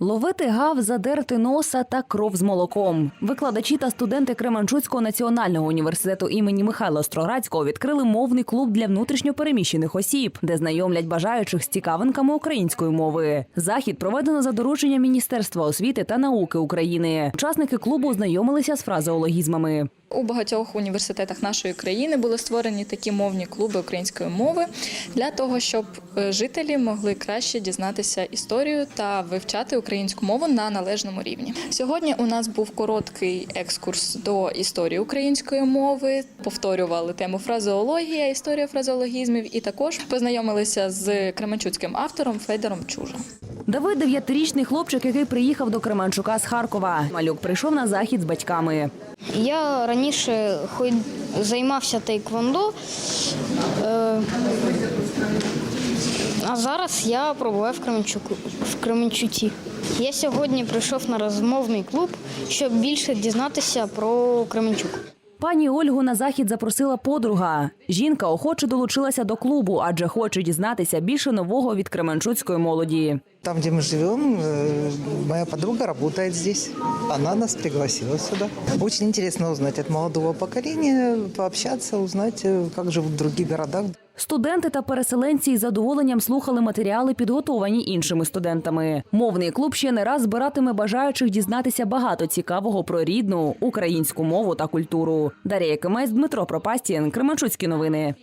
Ловити гав, задерти носа та кров з молоком. Викладачі та студенти Кременчуцького національного університету імені Михайла Остроградського відкрили мовний клуб для внутрішньопереміщених осіб, де знайомлять бажаючих з цікавинками української мови. Захід проведено за дорученням Міністерства освіти та науки України. Учасники клубу ознайомилися з фразеологізмами. У багатьох університетах нашої країни були створені такі мовні клуби української мови для того, щоб е, жителі могли краще дізнатися історію та вивчати українську мову на належному рівні. Сьогодні у нас був короткий екскурс до історії української мови. Повторювали тему фразеологія, історія фразеологізмів, і також познайомилися з кременчуцьким автором Федором Чужем. Давид дев'ятирічний хлопчик, який приїхав до Кременчука з Харкова. Малюк прийшов на захід з батьками. Я раніше займався тейквондо, е, а зараз я пробуваю в Кременчуку в Кременчуці. Я сьогодні прийшов на розмовний клуб, щоб більше дізнатися про Кременчук. Пані Ольгу на захід запросила подруга. Жінка охоче долучилася до клубу, адже хоче дізнатися більше нового від кременчуцької молоді. Там, где мы живем, э, моя подруга работает здесь. Она нас пригласила сюда. Очень интересно узнать от молодого поколения, пообщаться, узнать, э, как живут в других городах. Студенти та переселенці із задоволенням слухали матеріали, підготовані іншими студентами. Мовний клуб ще не раз збиратиме бажаючих дізнатися багато цікавого про рідну українську мову та культуру. Дарія Кимець, Дмитро Пропастін, Кременчуцькі новини.